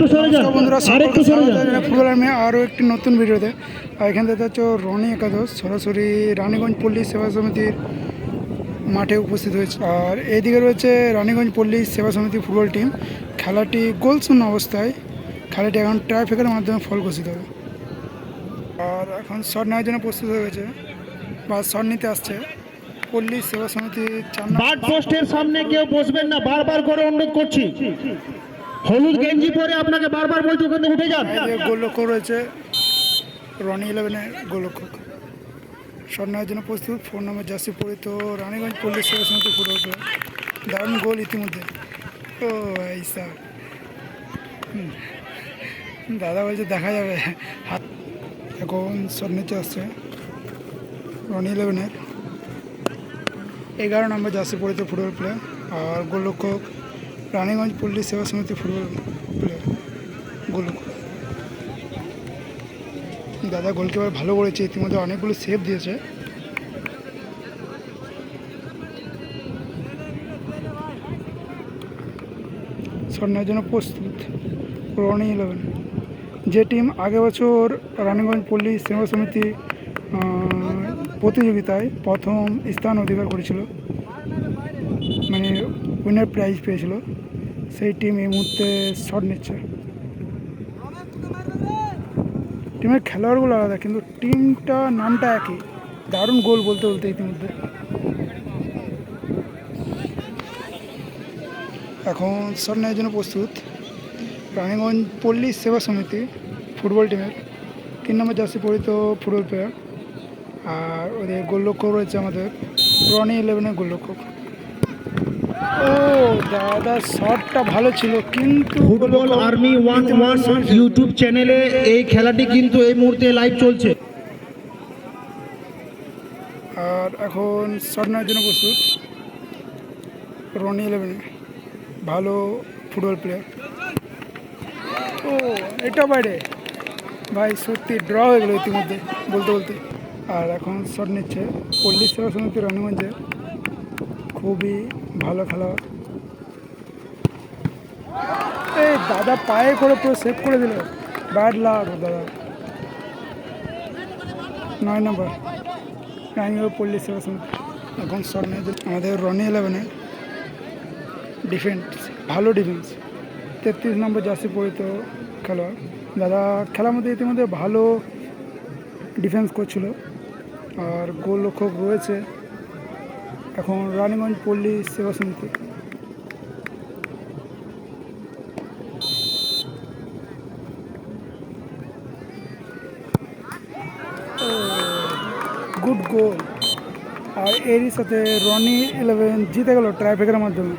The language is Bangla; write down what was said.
আরেকটু সরে যান আরেকটু সরে যান। ফুটবল আমি আরও একটি নতুন ভিডিওতে। আর এখান থেকে হচ্ছে রনি একাদশ সরাসরি রানীগঞ্জ পল্লী সেবা সমিতির মাঠে উপস্থিত হয়েছে। আর এইদিকে রয়েছে রানীগঞ্জ পল্লী সেবা সমিতি ফুটবল টিম। খেলাটি গোল শূন্য অবস্থায় খেলাটি এখন ট্রাইফিকের মাধ্যমে ফল ঘোষিত হবে। আর এখন শট নেওয়ার জন্য প্রস্তুত হয়ে গেছে বা শট নিতে আসছে পল্লী সেবা সমিতি চার পোস্টের সামনে কেউ বসবেন না বারবার করে অনুরোধ করছি। হলুদ গেঞ্জি পরে আপনাকে বারবার বলছি, ওখান উঠে যান। গোলরক্ষক রয়েছে, রনি ইলেভেনের গোলরক্ষক। নেওয়ার জন্য প্রস্তুত, ফোন নম্বর জার্সি পরিত রানীগঞ্জ পল্লী সেবা সমিতি ফুটবল প্লেয়ার দারুণ গোল ইতিমধ্যে। ও এই স্যার দাদা বলছে দেখা যাবে। হাত এখন শট আসছে। রনি ইলেভেনের। এগারো নম্বর জার্সি পরিত ফুটবল প্লেয়ার আর গোলরক্ষক রানীগঞ্জ পল্লী সেবা সমিতি ফুটবল প্লেয়ার গোলরক্ষক দাদা গোলকিপার ভালো করেছে, ইতিমধ্যে অনেকগুলো সেভ দিয়েছে। স্বর্ণের জন্য প্রস্তুত রনি ইলেভেন। যে টিম আগে বছর রানীগঞ্জ পল্লী সেবা সমিতি প্রতিযোগিতায় প্রথম স্থান অধিকার করেছিল উইনার প্রাইজ পেয়েছিল। সেই টিম এই মুহূর্তে শট নিচ্ছে। টিমের খেলোয়াড়গুলো আলাদা, কিন্তু টিমটা নামটা একই। দারুণ গোল বলতে বলতে ইতিমধ্যে। এখন শট নেওয়ার জন্য প্রস্তুত। রানীগঞ্জ পল্লী সেবা সমিতি ফুটবল টিমের তিন নম্বর জার্সি পরিত ফুটবল প্লেয়ার আর ওদের গোলরক্ষক রয়েছে আমাদের। রনি ইলেভেনের গোলরক্ষক। ও দাদা শটটা ভালো ছিল কিন্তু football army one one YouTube চ্যানেলে এই খেলাটি কিন্তু এই মুহূর্তে লাইভ চলছে। আর এখন শট নেওয়ার জন্য প্রস্তুত রনি ইলেভেনে ভালো ফুটবল প্লেয়ার ও এটা বাইরে। ভাই সত্যি ড্র হয়ে গেলো ইতিমধ্যে বলতে বলতে। আর এখন শট নিচ্ছে পল্লী সেবা সমিতি রানীগঞ্জের খুবই ভালো খেলা। এই দাদা পায়ে করে পুরো সেভ করে দিল। ব্যাড লাগ দাদা। নয় নম্বর সমিতি এখন শট আমাদের রনি ইলেভেনে ডিফেন্স ভালো ডিফেন্স তেত্রিশ নম্বর জার্সি পরিত খেলোয়াড়। দাদা খেলার মধ্যে ইতিমধ্যে ভালো ডিফেন্স করছিল। আর গোলরক্ষক রয়েছে। এখন রানীগঞ্জ পল্লী সেবা সমিতি। গুড গোল। আর এরই সাথে রনি ইলেভেন জিতে গেল ট্রাইফেকের মাধ্যমে।